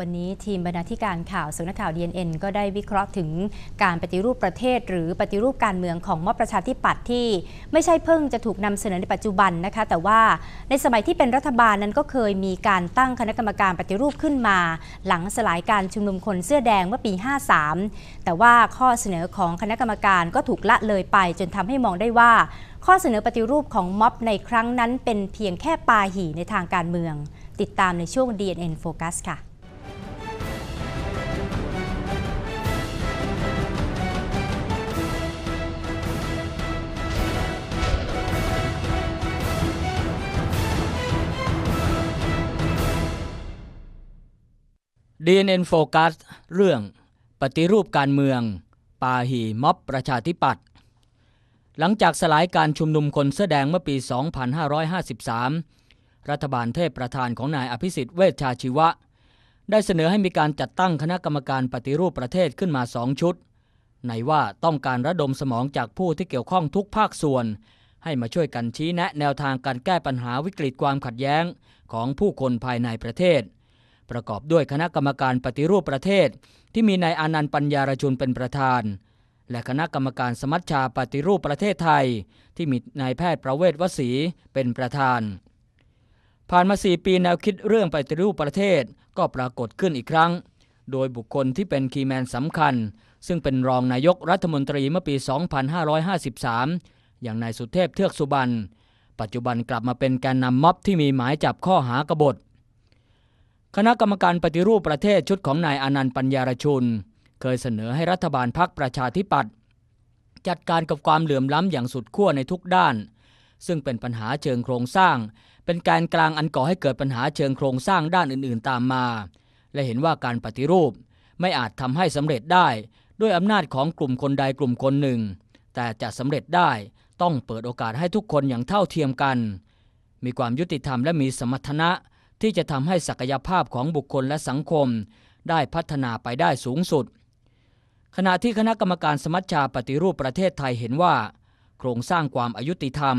วันนี้ทีมบรรณาธิการข่าวสำนักข่าว DNN ก็ได้วิเคราะห์ถึงการปฏิรูปประเทศ หรือปฏิรูปการเมืองของม็อบประชาธิปัตย์ที่ ไม่ใช่เพิ่งจะถูกนำเสนอในปัจจุบันนะคะ แต่ว่าในสมัยที่เป็นรัฐบาลนั้นก็เคยมีการตั้งคณะกรรมการปฏิรูปขึ้นมา หลังสลายการชุมนุมคนเสื้อแดงเมื่อปี 53 แต่ว่าข้อเสนอของคณะกรรมการก็ถูกละเลยไป จนทำให้มองได้ว่า ข้อเสนอปฏิรูปของม็อบในครั้งนั้นเป็นเพียงแค่ปาหีในทางการเมือง ติดตามในช่วง DNN Focus ค่ะ DNN Focus เรื่องปฏิรูปการเมือง ปาหีม็อบประชาธิปัตย์หลังจากสลายการชุมนุมคนเสื้อแดงเมื่อปี 2553 รัฐบาลเทพประธานของนายอภิสิทธิ์เวชชาชีวะ ได้เสนอให้มีการจัดตั้งคณะกรรมการปฏิรูปประเทศขึ้นมาสองชุด ในว่าต้องการระดมสมองจากผู้ที่เกี่ยวข้องทุกภาคส่วน ให้มาช่วยกันชี้แนะแนวทางการแก้ปัญหาวิกฤตความขัดแย้งของผู้คนภายในประเทศ ประกอบด้วยคณะกรรมการปฏิรูปประเทศ ที่มีนายอานันต์ปัญญารชุนเป็นประธาน และคณะกรรมการสมัชชาปฏิรูปประเทศไทย ที่มีนายแพทย์ประเวศวสีเป็นประธาน ผ่านมาสี่ปีแนวคิดเรื่องปฏิรูปประเทศก็ปรากฏขึ้นอีกครั้ง โดยบุคคลที่เป็นคีย์แมนสำคัญ ซึ่งเป็นรองนายกรัฐมนตรีเมื่อปี 2553 อย่างนายสุเทพเทือกสุบรรณปัจจุบันกลับมาเป็นแกนนำม็อบที่มีหมายจับข้อหากบฏ คณะกรรมการปฏิรูปประเทศชุดของนายอนันต์ปัญญารชุน เคยเสนอให้รัฐบาลพักประชาธิปัตย์จัดการกับความเหลื่อมล้ำอย่างสุดขั้วในทุกด้าน ซึ่งเป็นปัญหาเชิงโครงสร้าง เป็นการกลางอันก่อให้เกิดปัญหาเชิงโครงสร้างด้านอื่น ๆ ตามมา และเห็นว่าการปฏิรูปไม่อาจทำให้สำเร็จได้ด้วยอำนาจของกลุ่มคนใดกลุ่มคนหนึ่ง แต่จะสำเร็จได้ต้องเปิดโอกาสให้ทุกคนอย่างเท่าเทียมกัน มีความยุติธรรมและมีสมรรถนะ ที่จะทำให้ศักยภาพของบุคคลและสังคม ได้พัฒนาไปได้สูงสุด ขณะที่คณะกรรมการสมัชชาปฏิรูปประเทศไทยเห็นว่า โครงสร้างความอายุติธรรม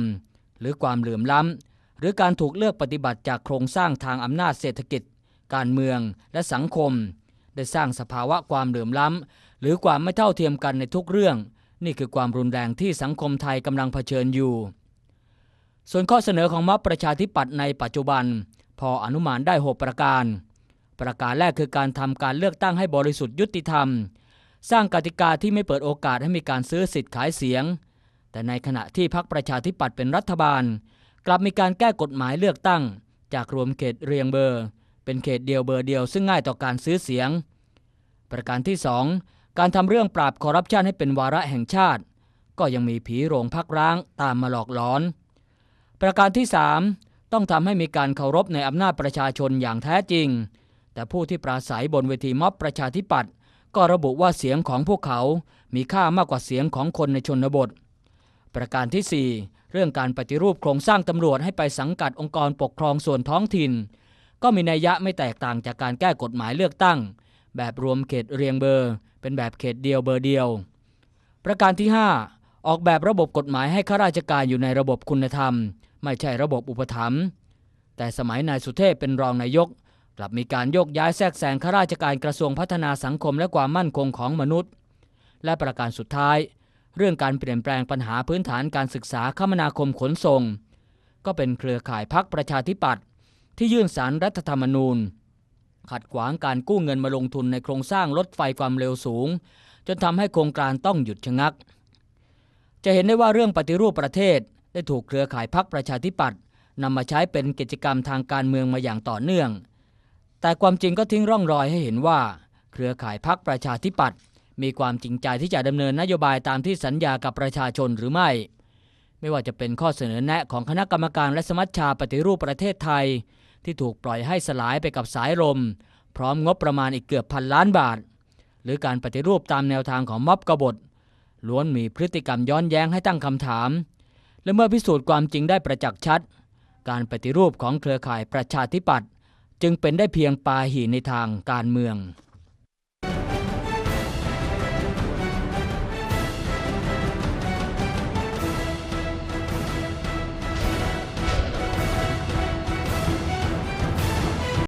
หรือความเหลื่อมล้ำ หรือการถูกเลือกปฏิบัติจากโครงสร้างทางอำนาจเศรษฐกิจ การเมืองและสังคม ได้สร้างสภาวะความเหลื่อมล้ำ หรือความไม่เท่าเทียมกันในทุกเรื่อง นี่คือความรุนแรงที่สังคมไทยกำลังเผชิญอยู่ ส่วนข้อเสนอของม็อบประชาธิปัตย์ในปัจจุบัน พออนุมานได้ 6 ประการ ประการแรกคือการทำการเลือกตั้งให้บริสุทธิ์ยุติธรรม สร้างกติกาที่ไม่เปิดโอกาสให้มีการซื้อสิทธิ์ขายเสียง แต่ในขณะที่พรรคประชาธิปัตย์เป็นรัฐบาล กลับมีการแก้กฎหมายเลือกตั้ง จากรวมเขตเรียงเบอร์ เป็นเขตเดียวเบอร์เดียวซึ่งง่ายต่อการซื้อเสียง ประการที่ 2 การทำเรื่องปราบคอร์รัปชันให้เป็นวาระแห่งชาติ ก็ยังมีผีโรงพักร้างตามมาหลอกหลอน ประการที่ 3 ต้องทำให้มีการเคารพในอำนาจประชาชนอย่างแท้จริง แต่ผู้ที่ปราศัยบนเวทีม็อบประชาธิปัตย์ก็ระบุว่าเสียงของพวกเขา มีค่ามากกว่าเสียงของคนในชนบท ประการที่ 4 เรื่องการปฏิรูปโครงสร้างตำรวจให้ไปสังกัดองค์กรปกครองส่วนท้องถิ่น ก็มีนัยยะไม่แตกต่างจากการแก้กฎหมายเลือกตั้ง แบบรวมเขตเรียงเบอร์ เป็นแบบเขตเดียวเบอร์เดียว ประการที่ 5 ออกแบบระบบกฎหมายให้ข้าราชการอยู่ในระบบคุณธรรม ไม่ใช่ระบบอุปถัมภ์แต่สมัยนายสุเทพเป็นรองนายก กลับมีการโยกย้ายแทรกแซงข้าราชการกระทรวงพัฒนาสังคมและความมั่นคงของมนุษย์ และประการสุดท้าย เรื่องการเปลี่ยนแปลงปัญหาพื้นฐานการศึกษาคมนาคมขนส่ง ก็เป็นเครือข่ายพักประชาธิปัตย์ที่ยื่นสารรัฐธรรมนูญ ขัดขวางการกู้เงินมาลงทุนในโครงสร้างรถไฟความเร็วสูง จนทำให้โครงการต้องหยุดชะงัก จะเห็นได้ว่าเรื่องปฏิรูปประเทศ ได้ถูกเครือข่ายพักประชาธิปัตย์นำมาใช้เป็นกิจกรรมทางการเมืองมาอย่างต่อเนื่อง แต่ความจริงก็ทิ้งร่องรอยให้เห็นว่า เครือข่ายพักประชาธิปัตย์มีความจริงใจที่จะดำเนินนโยบายตามที่สัญญากับประชาชนหรือไม่ ไม่ว่าจะเป็นข้อเสนอแนะของคณะกรรมการและสมัชชาปฏิรูปประเทศไทย ที่ถูกปล่อยให้สลายไปกับสายลม พร้อมงบประมาณอีกเกือบพันล้านบาท หรือการปฏิรูปตามแนวทางของม็อบกบฏล้วนมีพฤติกรรมย้อนแย้งให้ตั้งคำถาม และเมื่อพิสูจน์ความจริงได้ประจักษ์ชัด การปฏิรูปของเครือข่ายประชาธิปัตย์จึงเป็นได้เพียงปาหีในทางการเมือง